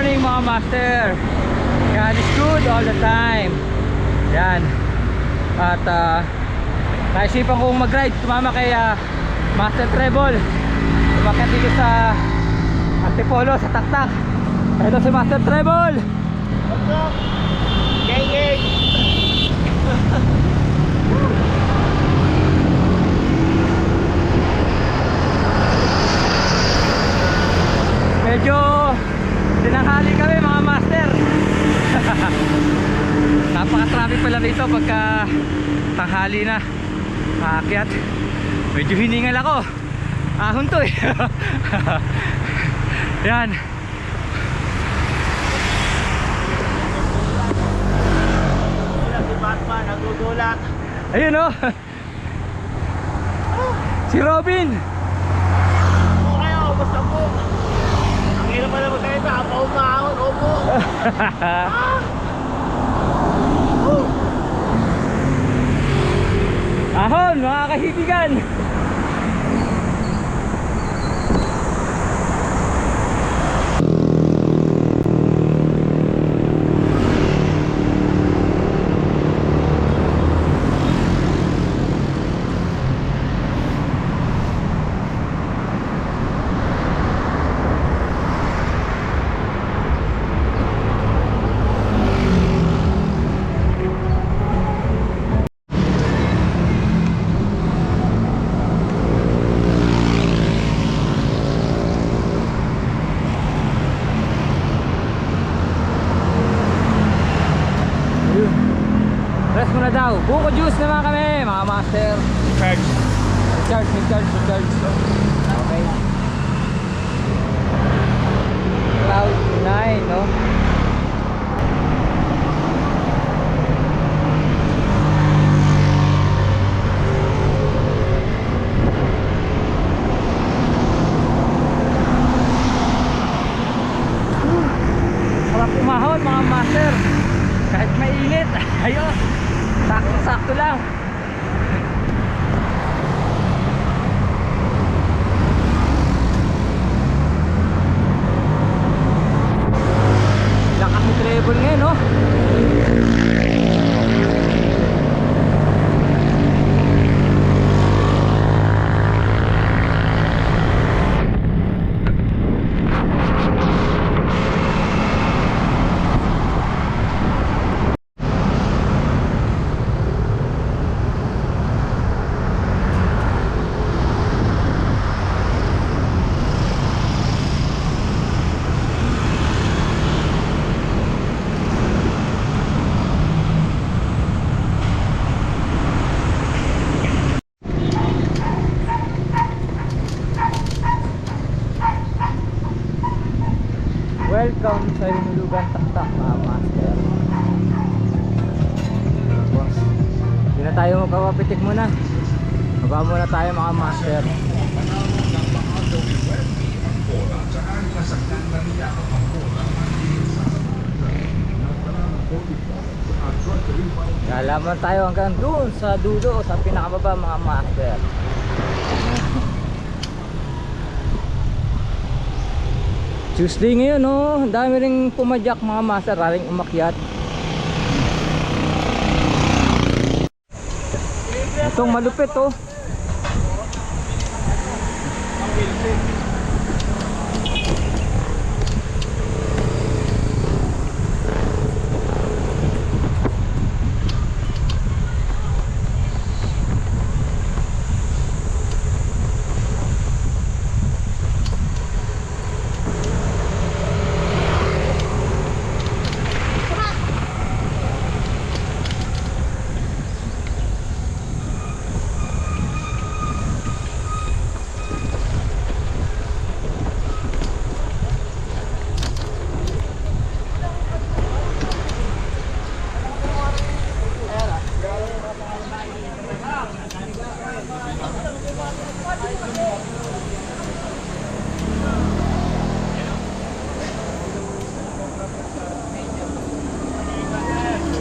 Morning, mga master. God is good all the time. Yan. At uh, naisipan kong mag-ride, tumama kay ah, Master Treble. Umakyat dito sa Antipolo, sa Taktak. Ito si Master Treble. What's up? Gang gang! Medyo tinanghali kami mga master. Napaka-traffic pala rito pagka tanghali na. Aakyat. Medyo hiningal ako. Ahon to eh. Yan. Si Batman, nagugulat. Ayun oh. Si Robin. Opo kayo, basta po. Ang hirap pala magsalita, apaw maahon, opo. Ah! Oh, Ahon mga kahibigan. Welcome sa Hinulugan Taktak, mga master. Boss, hindi na tayo magpapapitik muna. Baba muna tayo mga master. Lalaman tayo hanggang doon sa dulo, sa pinakababa mga master. Tuesday ngayon no, ang dami ring pumadyak mga master, raring umakyat. Itong malupit oh.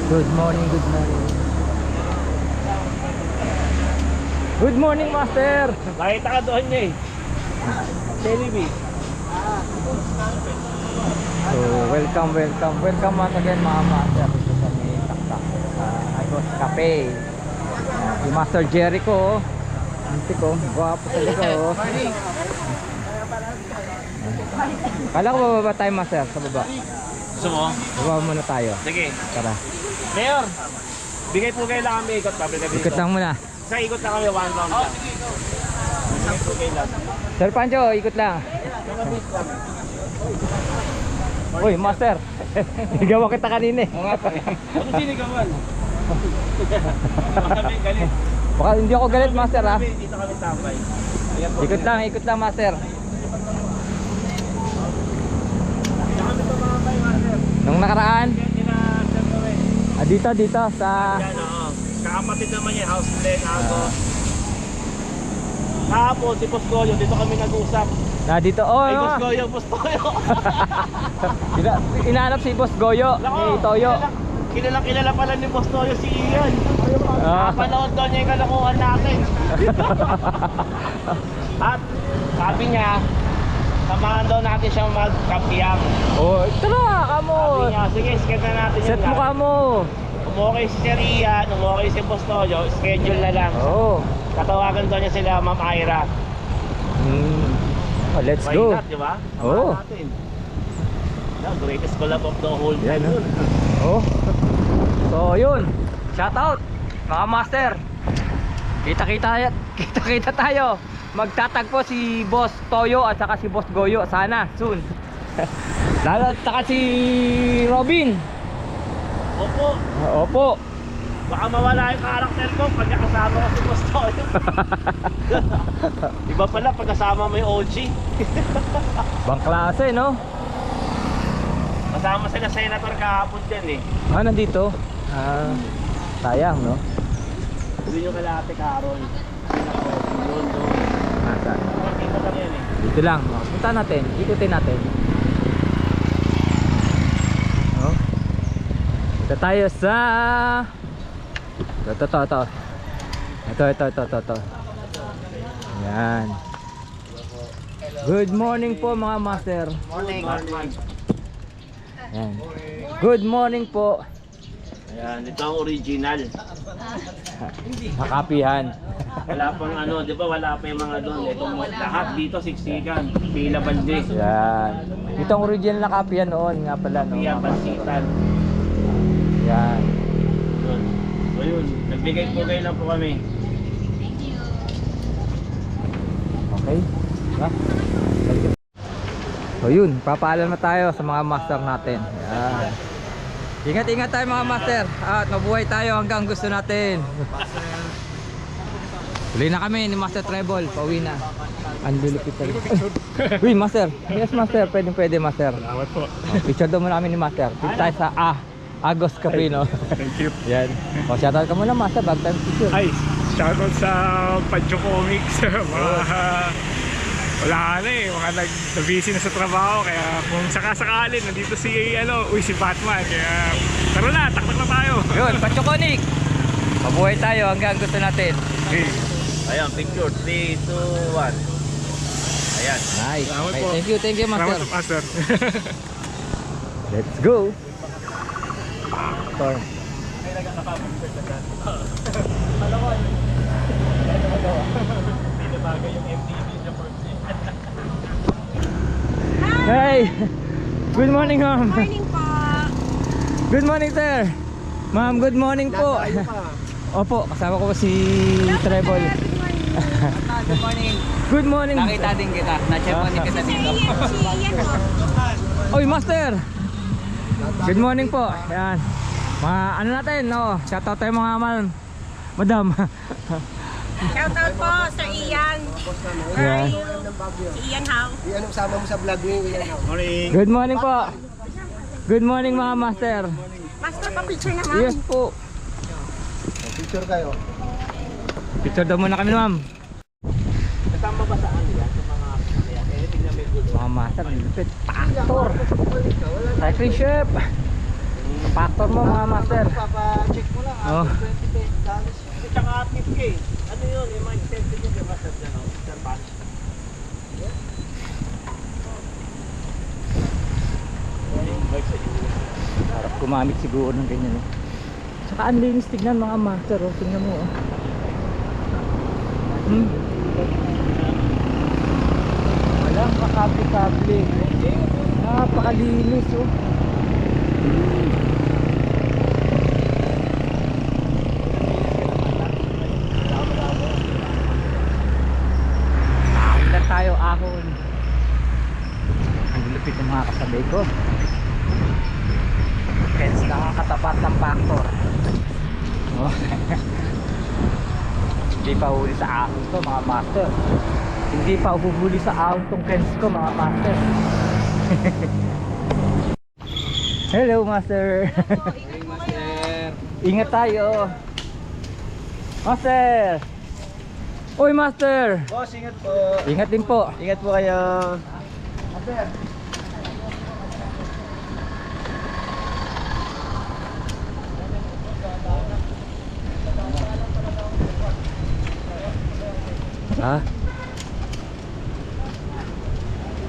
Good morning, good morning. Good morning, master. Nakita ka doon niya eh. Jollibee. So, welcome, welcome, welcome once again mga master dito sa may taktak sa Agos Cafe. Si Master Jericho, oh. Antik ko, gwapo talaga oh. Kala ko bababa tayo master sa baba. Gusto mo? Baba muna tayo. Sige. Tara. Mayor, bigay po kayo lang kami ikot. Pabalik kami Ikot lang muna. Sa ikot na kami, one round lang. Bigay po kayo lang. Sir Pancho, ikot lang. Uy, master. Ligawan kita kanina eh. Ano sinigawan? Kami galit. Baka hindi ako galit master ha. Kami, Dito kami tambay. Ayan po. Ikot lang, ikot lang master. Nung nakaraan, Yan, tina-send kami. ah, dito, dito sa... Yan, oo. Kakapatid naman yan, house blend, ako. Kahapon, si Boss Goyo, dito kami nag-usap. Na dito, oh, Ay, yung Boss. Goyo, Boss Goyo. Ina inaanap si Boss Goyo, ni Toyo. Kilala, kilala, kilala pala ni Boss Toyo si Ian. Ah. Napanood daw niya yung kalokohan natin. At sabi niya, samahan daw natin siya magkampiyang. Oh, tara, Sabi kamo. niya, sige, scan na natin Set mo ka mo. Umukay si Sir Ian, umukay si Boss Toyo, schedule na lang. Oh. Tatawagan daw niya sila, Ma'am Ira. Hmm. Oh, let's Why go. not, di ba? Oo. Samahan natin. The greatest collab of the whole Yan, time oh. yun. Oh. So, yun. Shout out mga master. Kita-kita kita-kita tayo. Magtatagpo si Boss Toyo at saka si Boss Goyo sana soon. Lalo at saka si Robin. Opo, Opo. baka mawala yung karakter ko pag kasama ko si Boss Toyo. Iba pala pag kasama mo yung OG. Bang klase, no? Kasama sila senator kahapon din eh. Ah, nandito. Ah, sayang, no? Doon yung kalate Carol. Doon, eh. Dito lang. Oh, Punta natin. Ikutin natin. Oh. Ito tayo sa... Ito, ito, ito, ito. Ito, ito, ito, ito, ito. Yan. Good morning po mga master. Morning. Morning. Yan. Good morning po. Ayan, ito ang original. Nakapihan. Wala pang ano, di ba wala pa yung mga doon. Itong lahat dito siksikan. Pila bandi. Yan. Ito ang original na kapihan noon nga pala. No, Pila pansitan. Yan. Yun. So yun, nagbigay po kayo lang po kami. Okay? Ha? So yun, papaalam na tayo sa mga master natin. Yan. Ingat-ingat tayo mga master at mabuhay tayo hanggang gusto natin. Tuloy na kami ni Master Treble, pauwi na. Ang lulupit talaga. Uy, Master. Yes, Master. Pwede, pwede, Master. Salamat po. Oh, picture daw muna kami ni Master. Dito tayo sa ah, Agos Caprino. Thank you. Yan. O, shoutout ka muna, Master. Bago tayo picture. Ay, shoutout sa Pancho Comics. mga wala na eh, mga nag busy na sa trabaho kaya kung sakasakali nandito si ano, uy si Batman kaya tara na, taktak na tayo. Yun, Pachokonik. Mabuhay tayo hanggang gusto natin. Okay. Ayan, picture. 3, 2, 1. Ayan. Nice. Salamat po. thank you, thank you, Master. Salamat Master. Let's go. Storm. Hey! Good morning, ma'am. Morning po. Good morning, sir. Ma'am, good morning po. Opo, kasama ko po si Treble. Good morning. Good morning. Nakita din kita. Na-check ko din kita Si dito. Oy, master. Good morning po. Yan. Mga ano natin, no? Shoutout tayo mga man. Madam. Shout out po, Sir Ian. Where Yeah. are you? Si Ian how? Yan ang sama mo sa vlog mo yan. Morning. Good morning po. Good morning mga master. Master, pa-picture naman. Yes po. Picture kayo. Picture daw muna kami, ma'am. Kasama ba sa ano yan? Sa mga ayan, anything na may good. Mga master, lupit. Pastor. Cycling chef. Pastor mo mga master. Papa-check mo lang. Oh. 20 dollars. Tsaka 50k. Ano yun? Yung mga incentive yung diba sa ano? Sa punch. Gumamit siguro ng ganyan eh. Saka ang linis tignan mga master oh. Tingnan mo oh. Hmm. Walang kakable-kable. Napakalinis oh. Lang tayo, ahon. Ang lupit ng mga kasabay ko. Katapat ng factor. Oh. Hindi pa huli sa ahon to mga master. Hindi pa uhuhuli sa ahon tong fence ko mga master. Hello master. Ingat tayo. Master. Uy master. Boss, ingat po. Ingat din po. Ingat po kayo. Ha?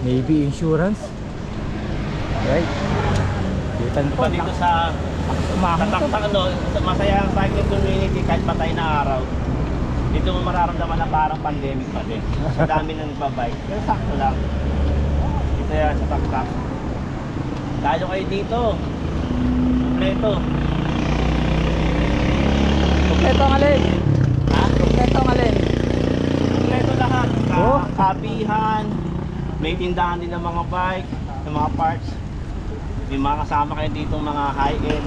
Maybe insurance? Right. Kitan po. Pa dito sa tataktak ano, sa masaya ang cycling community kahit patay na araw. Dito mo mararamdaman na parang pandemic pa din. Sa dami na nagbabike. Pero sakto lang. Dito yan sa taktak. Tayo kayo dito. Kompleto. Kompleto ang alin. Ha? Kompleto ang alin. Oh. Kapihan. May tindahan din ng mga bike, ng mga parts. May mga kasama kayo dito mga high-end,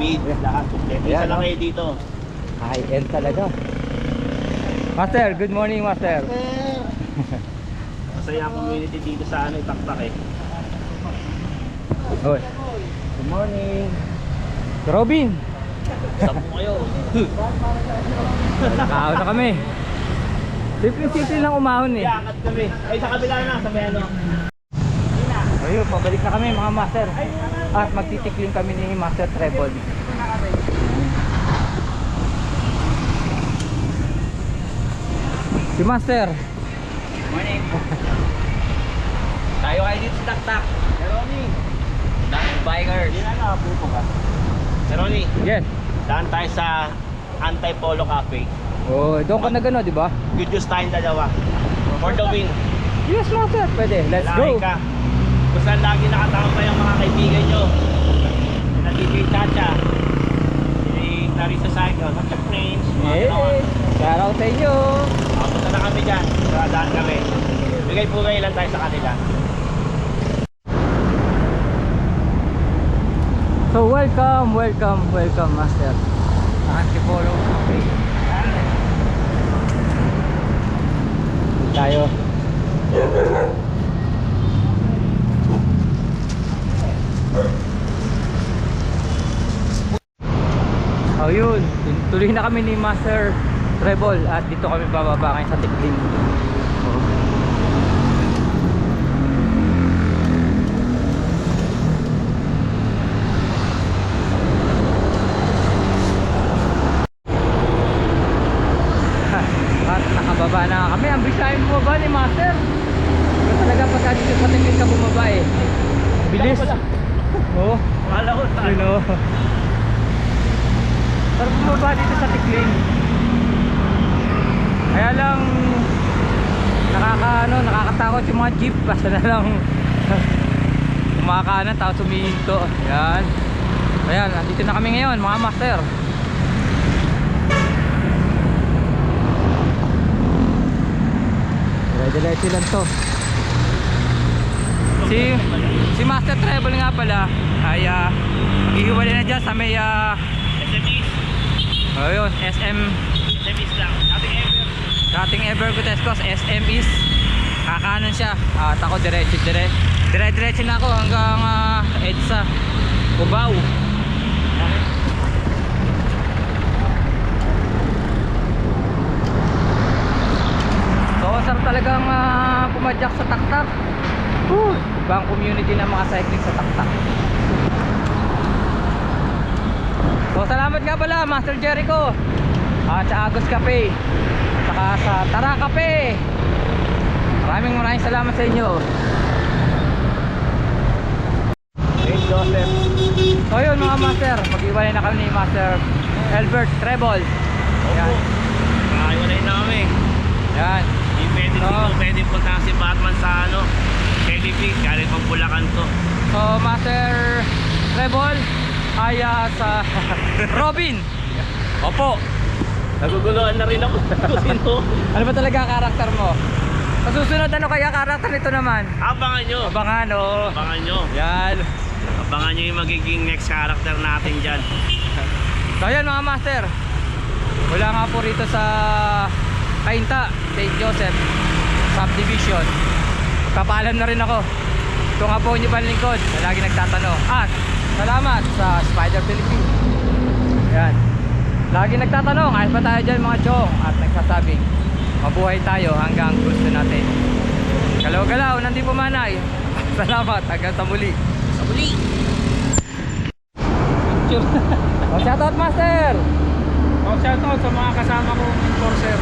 mid, lahat. Kompleto. Isa lang kayo dito. High end talaga. Master, good morning master. Masaya ang community dito sa ano, taktak eh. Good morning. Robin, Saan po kayo? nakahon na kami. Simple-simple lang umahon eh. Iangat kami. Ay, sa kabila na, sa may ano. Ayun, pabalik na kami mga master. At magtitikling kami ni Master Treble. Si Master. Morning. Tayo kayo dito sa taktak. Ronnie, Dahil bikers. hindi na nakapupo ka. Ronnie, Yes. daan tayo sa Anti-Polo Cafe. Oh, doon ka na gano, di ba? Good news tayong dalawa. For the win. Yes, Master. Pwede. Let's Lahay go. ka. Kung saan lagi nakatama yung mga kaibigan nyo. Na DJ Chacha. Si Clarissa. At yung Prince. Mga Hey, gano'n. shout out sa inyo. Punta na kami dyan. Daan kami. Bigay po kayo lang tayo sa kanila. So welcome, welcome, welcome Master. Antipolo Cafe. Tayo. Oh yun, tuloy na kami ni Master Treble at dito kami bababa ngayon sa Tikling. Oh. At nakababa na kami. Ang bisahin bumaba ni Master. Ito talaga pagka dito sa tingin ka bumaba eh. Bilis. Oo. Akala ko tayo. O. Pero bumaba dito sa tikling. Kaya lang nakaka ano, nakakatakot yung mga jeep basta na lang kumakanan tapos humihinto. Yan. Ayan, nandito na kami ngayon mga master. Dire-diretso lang to. Si si Master Travel nga pala ay uh, maghihiwalay na dyan sa may uh, SMEs. ayun, SM SMEs lang. Ating ever. dating Ever Gutescos SM is kakanan siya at ako diretso dire dire diretso na ako hanggang uh, EDSA Cubao so sarap talagang uh, pumadyak sa taktak Whew, ibang community ng mga cycling sa taktak so salamat nga pala Master Jericho at sa Agos Cafe at saka sa Tara Cafe maraming maraming salamat sa inyo Hey, Joseph. so yun mga master, mag-iwalay na kami ni Master Albert Treble. Yan. Ayaw na kami. Yan. Hindi pwede dito, pwede punta si Batman sa ano, Pig, galing pang Bulacan to. So Master Treble ay ah, sa Robin. Opo. Naguguluhan na rin ako kung sino. Ano ba talaga ang karakter mo? Sa susunod ano kaya karakter nito naman? Abangan nyo. Abangan oh. Abangan nyo. Yan. Abangan nyo yung magiging next character natin dyan. So ayan mga master Wala nga po rito sa Kainta, St. Joseph Subdivision Kapaalam na rin ako. Ito nga po yung lingkod na lagi nagtatanong. At salamat sa Spider Philippines. Ayan. Lagi nagtatanong, ayos ba tayo dyan mga chong? At nagsasabing Mabuhay tayo hanggang gusto natin. Galaw-galaw, nandito pumanay Salamat, hanggang sa muli. Sa muli. Oh, shoutout master! Oh, shoutout sa mga kasama kong enforcer.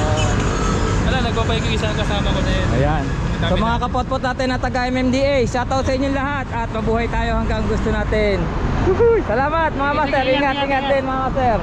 Wala, nagbabay ko isa kasama ko din. Ayan. Sa mga kapotpot natin na taga MMDA, shoutout sa inyong lahat at mabuhay tayo hanggang gusto natin. Salamat mga master. Ingat, ingat din mga master.